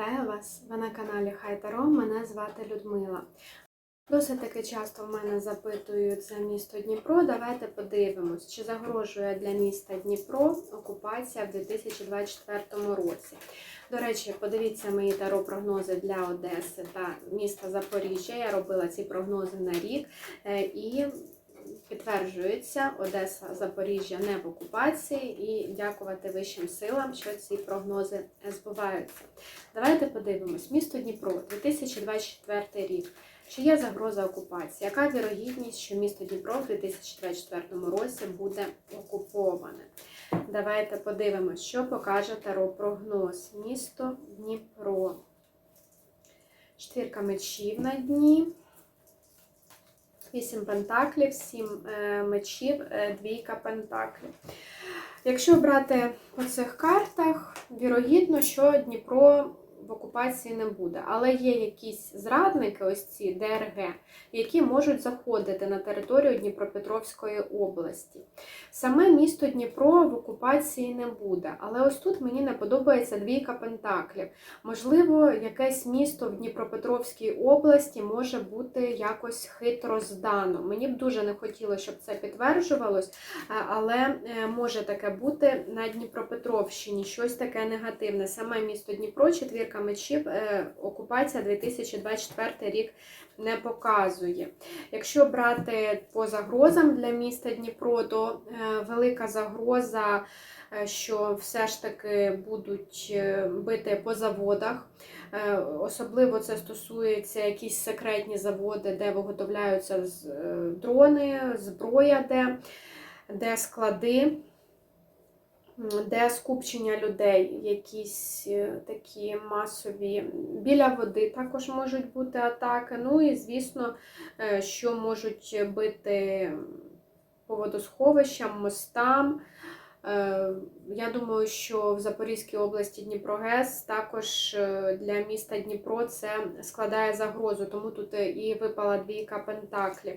Вітаю вас! Ви на каналі Хай Таро. Мене звати Людмила. Досить таки часто в мене запитують за місто Дніпро. Давайте подивимось, чи загрожує для міста Дніпро окупація в 2024 році. До речі, подивіться мої таро прогнози для Одеси та міста Запоріжжя. Я робила ці прогнози на рік е, і підтверджується, Одеса, Запоріжжя не в окупації, і дякувати вищим силам, що ці прогнози збуваються. Давайте подивимось. Місто Дніпро, 2024 рік. Чи є загроза окупації? Яка вірогідність, що місто Дніпро в 2024 році буде окуповане? Давайте подивимось, що покаже Таро прогноз. Місто Дніпро. Четвірка мечів на дні. Вісім пентаклів, сім е, мечів, е, двійка пентаклів. Якщо брати по цих картах, вірогідно, що Дніпро в окупації не буде. Але є якісь зрадники, ось ці ДРГ, які можуть заходити на територію Дніпропетровської області. Саме місто Дніпро в окупації не буде. Але ось тут мені не подобається двійка пентаклів. Можливо, якесь місто в Дніпропетровській області може бути якось хитро здано. Мені б дуже не хотілося, щоб це підтверджувалось, е, але е, може таке бути на Дніпропетровщині, щось таке негативне. Саме місто Дніпро, четвірка мечів, е, окупація 2024 рік не показує. Якщо брати по загрозам для міста Дніпро, то велика загроза, що все ж таки будуть бити по заводах. Особливо це стосується якісь секретні заводи, де виготовляються дрони, зброя, де, де склади де скупчення людей, якісь е, такі масові біля води також можуть бути атаки. Ну і, звісно, е, що можуть бити по водосховищам, мостам. Е, я думаю, що в Запорізькій області Дніпрогес також для міста Дніпро це складає загрозу, тому тут і випала двійка пентаклів.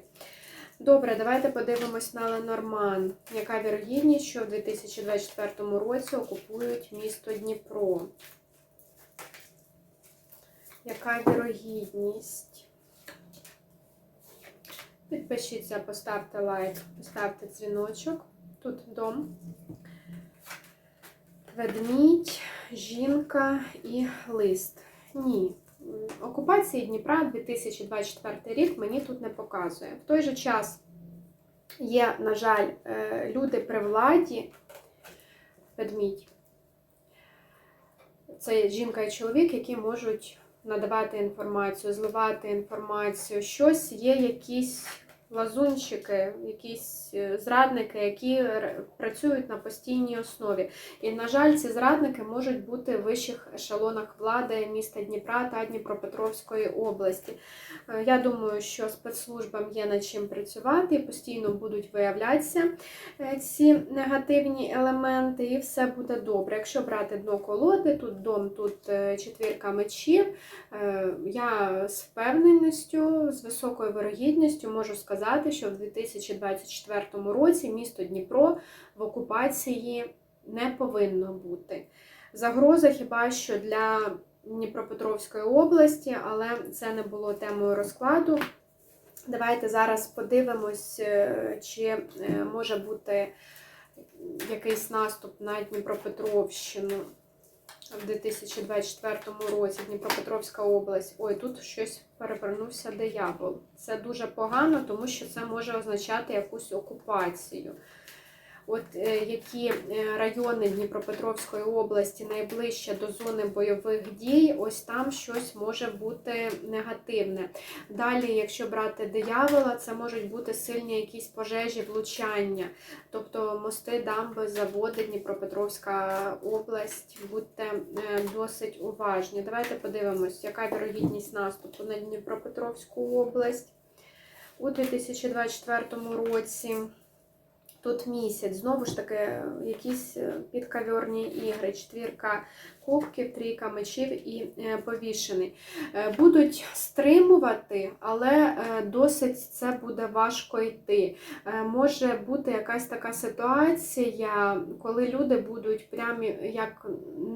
Добре, давайте подивимось на Ленорман. Яка вірогідність, що в 2024 році окупують місто Дніпро? Яка вірогідність? Підпишіться, поставте лайк, поставте дзвіночок. Тут дом, ведмідь, жінка і лист. Ні. Окупації Дніпра 2024 рік мені тут не показує. В той же час є, на жаль, е, люди при владі, ведмідь. Це жінка і чоловік, які можуть надавати інформацію, зливати інформацію, щось є якісь лазунчики, якісь е, зрадники, які працюють на постійній основі. І, на жаль, ці зрадники можуть бути в вищих ешелонах влади міста Дніпра та Дніпропетровської області. Е, я думаю, що спецслужбам є над чим працювати постійно будуть виявлятися е, ці негативні елементи, і все буде добре. Якщо брати дно колоди, тут дом, тут четвірка мечів, я з впевненістю, з високою вирогідністю можу сказати, сказати, що в 2024 році місто Дніпро в окупації не повинно бути. Загроза хіба що для Дніпропетровської області, але це не було темою розкладу. Давайте зараз подивимось, е, чи е, може бути якийсь наступ на Дніпропетровщину в 2024 році Дніпропетровська область. Ой, тут щось перевернувся диявол. Це дуже погано, тому що це може означати якусь окупацію. От е, які е, райони Дніпропетровської області найближче до зони бойових дій, ось там щось може бути негативне. Далі, якщо брати диявола, це можуть бути сильні якісь пожежі, влучання, тобто мости, дамби, заводи, Дніпропетровська область, будьте е, досить уважні. Давайте подивимось, яка вірогідність наступу на Дніпропетровську область у 2024 році. Тут місяць, знову ж таки, якісь е, підкавьорні ігри, четвірка кубків, трійка мечів і е, повішений. Е, Будуть стримувати, але досить це буде важко йти. Може бути якась така ситуація, коли люди будуть прямо як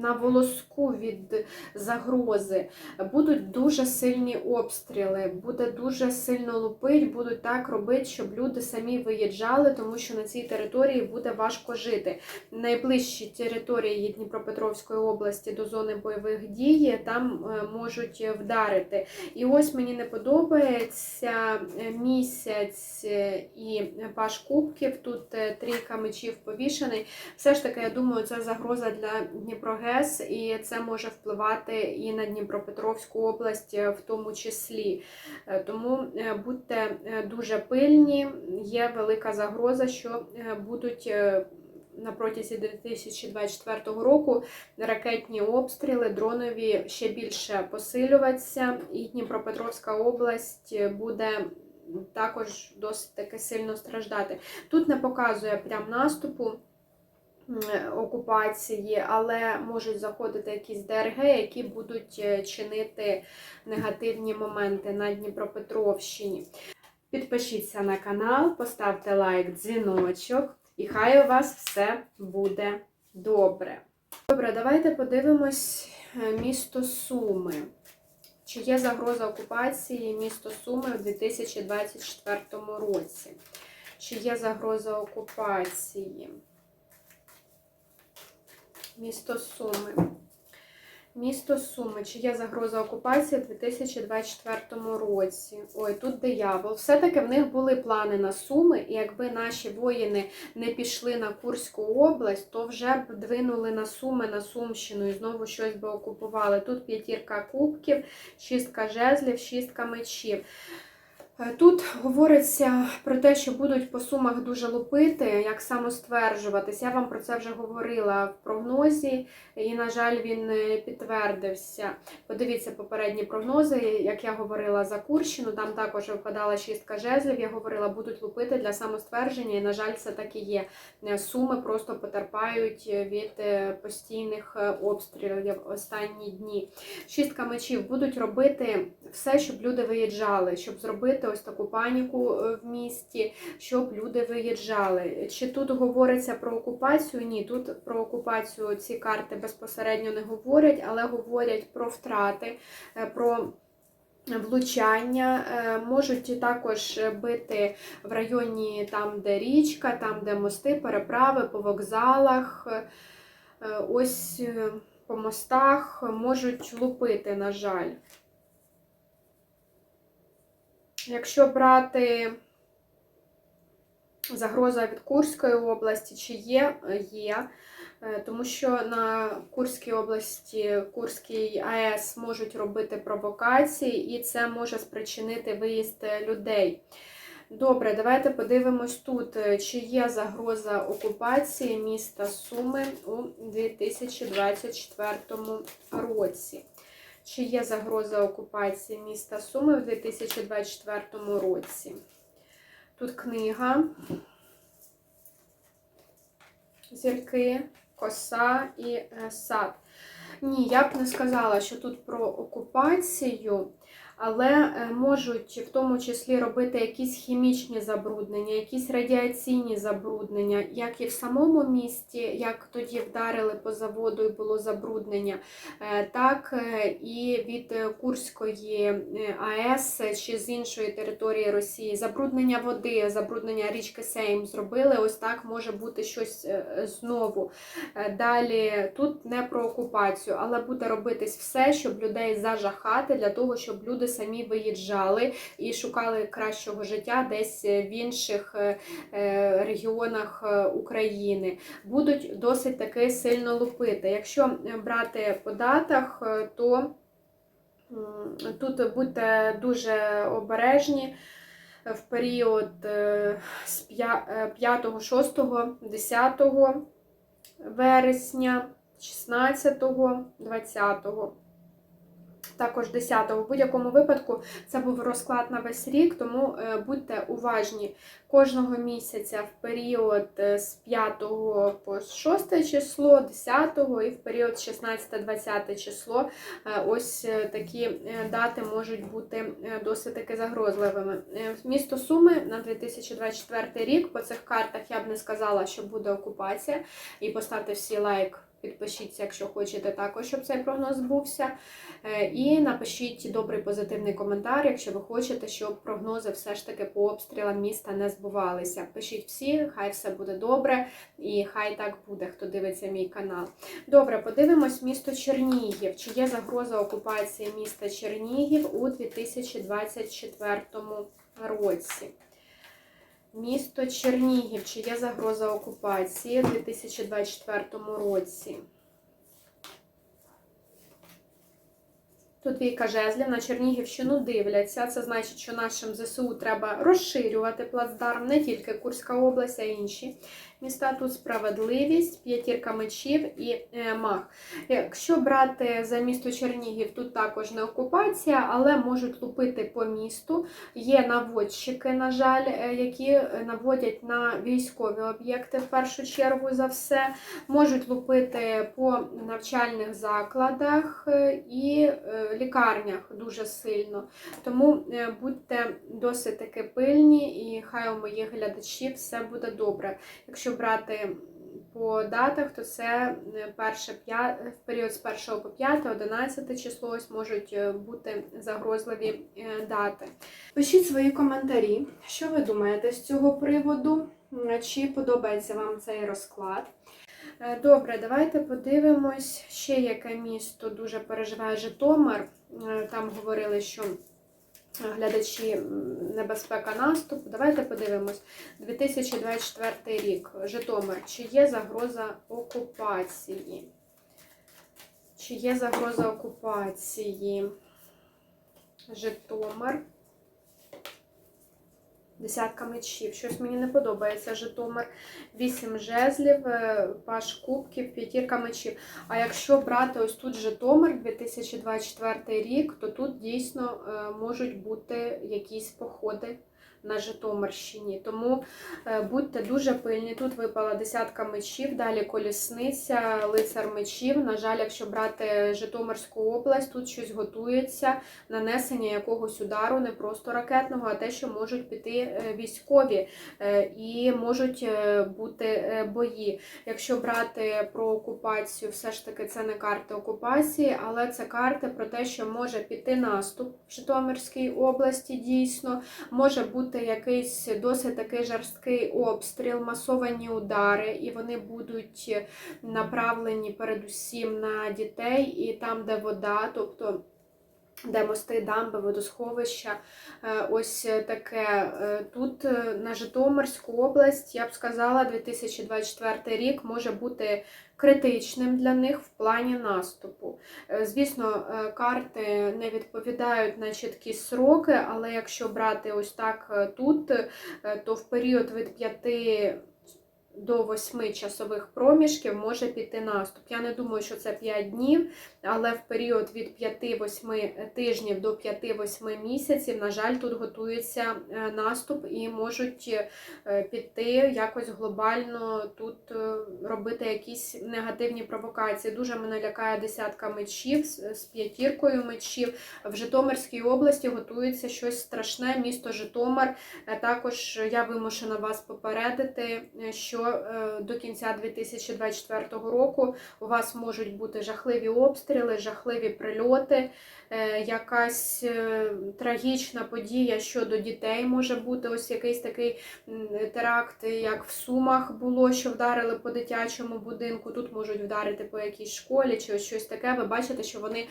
на волоску від загрози, будуть дуже сильні обстріли, буде дуже сильно лупить, будуть так робити, щоб люди самі виїжджали, тому що на цій території буде важко жити. Найближчі території Дніпропетровської області до зони бойових дій там е, можуть вдарити. І ось мені не подобається е, місяць е, і паш кубків. Тут трійка мечів повішений. Все ж таки, я думаю, це загроза для Дніпрогес, і це може впливати і на Дніпропетровську область в тому числі. Тому будьте дуже пильні. Є велика загроза, що будуть. е, На протязі 2024 року ракетні обстріли дронові ще більше посилюватися, і Дніпропетровська область буде також досить таки сильно страждати. Тут не показує прям наступу окупації, але можуть заходити якісь ДРГ, які будуть е, чинити негативні моменти на Дніпропетровщині. Підпишіться на канал, поставте лайк, дзвіночок, і хай у вас все буде добре. Добре, давайте подивимось е, місто Суми. Чи є загроза окупації місто Суми у 2024 році? Чи є загроза окупації? Місто Суми. Місто Суми. Чи є загроза окупації у 2024 році? Ой, тут диявол. Все-таки в них були плани на Суми, і якби наші воїни не пішли на Курську область, то вже б двинули на Суми, на Сумщину і знову щось би окупували. Тут п'ятірка кубків, шістка жезлів, шістка мечів. Е, Тут говориться про те, що будуть по сумах дуже лупити, як самостверджуватись. Я вам про це вже говорила в прогнозі, і, на жаль, він підтвердився. Подивіться попередні прогнози, як я говорила за Курщину, там також випадала шістка жезлів. Я говорила, будуть лупити для самоствердження, і, на жаль, це так і є. Е, Суми просто потерпають від е, постійних е, обстрілів останні дні. Шістка мечів будуть робити все, щоб люди виїжджали, щоб зробити ось таку паніку е, в місті, щоб люди виїжджали. Чи тут говориться про окупацію? Ні, тут про окупацію ці карти безпосередньо не говорять, але говорять про втрати, е, про. Влучання е, можуть також бити в районі там, де річка, там, де мости, переправи по вокзалах. Ось по мостах можуть лупити, на жаль. Якщо брати загроза від Курської області, чи є, є, Е, тому що на Курській області, Курській АЕС можуть робити провокації, і це може спричинити виїзд людей. Добре, давайте подивимось тут, е, чи є загроза окупації міста Суми у 2024 році. Чи є загроза окупації міста Суми в 2024 році? Тут книга, зірки, коса і е, сад. Ні, я б не сказала, що тут про окупацію, але е, можуть в тому числі робити якісь хімічні забруднення, якісь радіаційні забруднення, як і в самому місті, як тоді вдарили по заводу і було забруднення, е, так е, і від Курської АЕС чи з іншої території Росії. Забруднення води, забруднення річки Сейм зробили. Ось так може бути щось знову. Далі тут не про окупацію, але буде робитись все, щоб людей зажахати, для того, щоб люди самі виїжджали і шукали кращого життя десь в інших е, е, регіонах е, України. Будуть досить таки сильно лупити. Якщо брати по датах, е, то тут будьте дуже обережні. В період е, з 5, 6, 10 вересня, 16, 20. Також 10-го. В будь-якому випадку це був розклад на весь рік, тому е, будьте уважні кожного місяця в період е, з 5 по 6 число, 10 і в період 16-20 число. Е, Ось такі дати можуть бути досить таки загрозливими. Місто Суми на 2024 рік по цих картах я б не сказала, що буде окупація. І поставте всі лайк. Підпишіться, якщо хочете також, щоб цей прогноз збувся. Е, І напишіть добрий позитивний коментар, якщо ви хочете, щоб прогнози все ж таки по обстрілам міста не збувалися. Пишіть всі, хай все буде добре, і хай так буде, хто дивиться мій канал. Добре, подивимось місто Чернігів. Чи є загроза окупації міста Чернігів у 2024 році? Місто Чернігів. Чи є загроза окупації в 2024 році? Тут Віка Жезлів на Чернігівщину дивляться. Це значить, що нашим ЗСУ треба розширювати плацдарм, не тільки Курська область, а й інші міста. Тут справедливість, п'ятірка мечів і е, мах. Якщо брати за місто Чернігів, тут також не окупація, але можуть лупити по місту. Є наводчики, на жаль, е, які наводять на військові об'єкти в першу чергу за все. Можуть лупити по навчальних закладах е, і е, лікарнях дуже сильно. Тому е, будьте досить таки пильні, і хай у моїх глядачів все буде добре. Якщо брати по датах, то це е, перше в період з 1 по 5, 11 число ось можуть е, бути загрозливі е, дати. Пишіть свої коментарі, що ви думаєте з цього приводу, чи подобається вам цей розклад. Е, Добре, давайте подивимось ще яке місто дуже переживає Житомир. Е, Там говорили, що глядачі небезпека наступу. Давайте подивимось. 2024 рік. Житомир. Чи є загроза окупації? Чи є загроза окупації? Житомир. Десятка мечів. Щось мені не подобається. Житомир. Вісім жезлів, е, паш кубків, п'ятірка мечів. А якщо брати ось тут Житомир 2024 рік, то тут дійсно е, можуть бути якісь походи на Житомирщині. Тому е, будьте дуже пильні. Тут випала десятка мечів, далі колісниця, лицар мечів. На жаль, якщо брати Житомирську область, тут щось готується, нанесення якогось удару, не просто ракетного, а те, що можуть піти е, військові е, і можуть бути бої. Якщо брати про окупацію, все ж таки це не карти окупації, але це карти про те, що може піти наступ в Житомирській області дійсно, може бути якийсь досить такий жорсткий обстріл, масовані удари, і вони будуть направлені передусім на дітей і там, де вода, тобто. Де мости, дамби, водосховища, Е, ось таке. Е, Тут е, на Житомирську область, я б сказала, 2024 рік може бути критичним для них в плані наступу. Е, Звісно, е, карти не відповідають на чіткі сроки, але якщо брати ось так е, тут, то в період від 5 до 8 часових проміжків може піти наступ. Я не думаю, що це 5 днів, але в період від 5-8 тижнів до 5-8 місяців, на жаль, тут готується е, наступ і можуть е, піти якось глобально тут е, робити якісь негативні провокації. Дуже мене лякає десятка мечів з п'ятіркою мечів. В Житомирській області готується щось страшне. Місто Житомир. Також я вимушена вас попередити, е, е, до кінця 2024 року у вас можуть бути жахливі обстріли, жахливі прильоти, е, якась е, трагічна подія щодо дітей може бути. Ось якийсь такий теракт, як в Сумах було, що вдарили по дитячому будинку. Тут можуть вдарити по якійсь школі чи ось щось таке. Ви бачите, що вони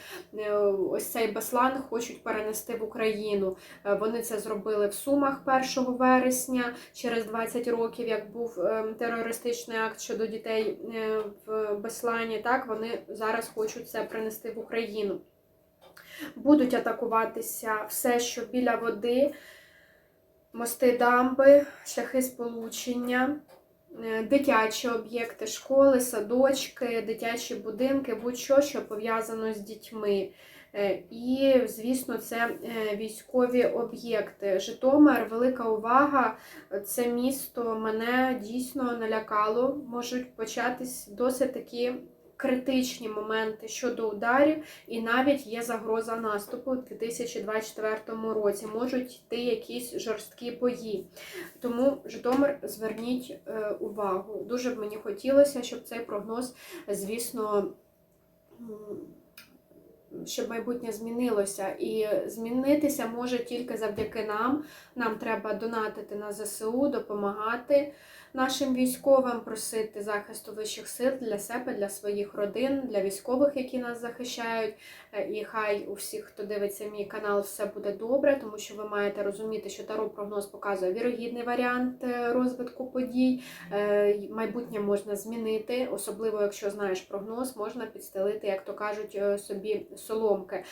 ось цей Беслан хочуть перенести в Україну. Вони це зробили в Сумах 1 вересня, через 20 років, як був е, терористичний акт щодо дітей е, в Беслані. Так вони зараз хочуть це принести в Україну. Будуть атакуватися все, що біля води, мости, дамби, шляхи сполучення. е, Дитячі об'єкти, школи, садочки, дитячі будинки, будь-що, що пов'язано з дітьми. Е, І, звісно, це е, військові об'єкти. Житомир, велика увага. Це місто мене дійсно налякало. Можуть початись досить такі критичні моменти щодо ударів, і навіть є загроза наступу у 2024 році. Можуть йти якісь жорсткі бої. Тому Житомир, зверніть е, увагу. Дуже б мені хотілося, щоб цей прогноз, звісно. Щоб майбутнє змінилося, і змінитися може тільки завдяки нам. Нам треба донатити на ЗСУ, допомагати нашим військовим, просити захисту вищих сил для себе, для своїх родин, для військових, які нас захищають. Е, І хай у всіх, хто дивиться мій канал, все буде добре, тому що ви маєте розуміти, що таро прогноз показує вірогідний варіант е, розвитку подій. Е, Майбутнє можна змінити, особливо якщо знаєш прогноз, можна підстелити, як то кажуть, собі соломки.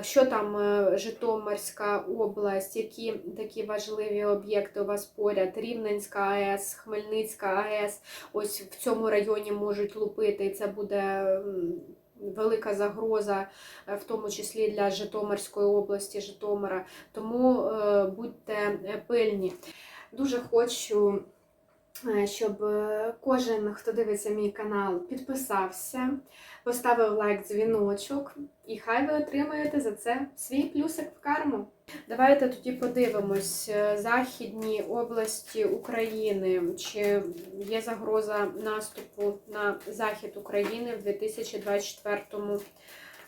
Що там Житомирська область, які такі важливі об'єкти у вас поряд? Рівненська АЕС, Хмельницька АЕС. Ось в цьому районі можуть лупити, і це буде. Велика загроза, е, в тому числі для Житомирської області, Житомира. Тому е, будьте е, пильні. Дуже хочу, щоб кожен, хто дивиться мій канал, підписався, поставив лайк, дзвіночок, і хай ви отримаєте за це свій плюсик в карму. Давайте тоді подивимось е, західні області України, чи є загроза наступу на захід України в 2024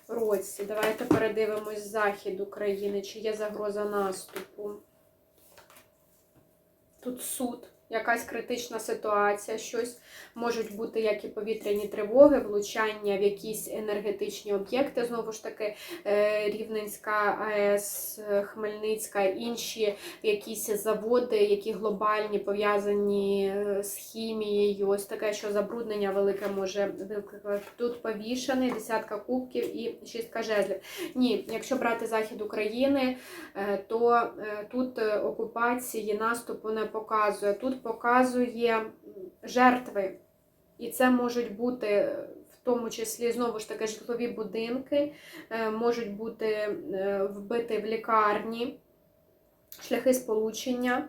році. Давайте передивимось захід України, чи є загроза наступу. Тут суд, якась критична ситуація, щось можуть бути як і повітряні тривоги, влучання в якісь енергетичні об'єкти. Знову ж таки, е, Рівненська АЕС, Хмельницька, інші якісь заводи, які глобальні, пов'язані е, з хімією. Ось таке, що забруднення велике може викликати. Тут повішений, десятка кубків і шістка жезлів. Ні, якщо брати захід України, е, то тут окупації наступу не показує. Тут показує жертви. І це можуть бути е, в тому числі знову ж таки житлові будинки, е, можуть бути е, вбиті в лікарні, шляхи сполучення.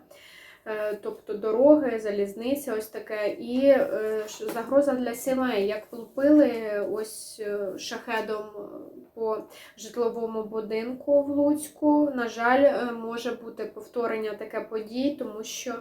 Тобто дороги, залізниця, ось таке, і загроза для сімей. Як влупили ось шахедом по житловому будинку в Луцьку, на жаль, може бути повторення таке подій, тому що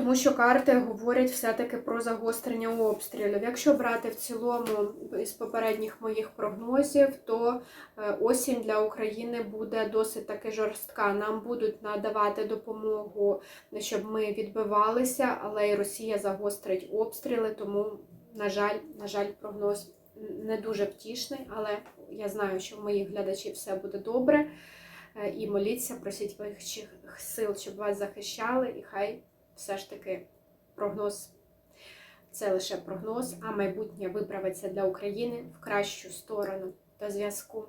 тому що карти говорять все-таки про загострення обстрілів. Якщо брати в цілому із попередніх моїх прогнозів, то е, осінь для України буде досить таки жорстка. Нам будуть надавати допомогу, щоб ми відбивалися, але і Росія загострить обстріли, тому, на жаль, на жаль, прогноз не дуже втішний, але я знаю, що в моїх глядачів все буде добре. Е, І моліться, просіть вищих сил, щоб вас захищали, і хай все ж таки прогноз це лише прогноз, а майбутнє виправиться для України в кращу сторону. До зв'язку.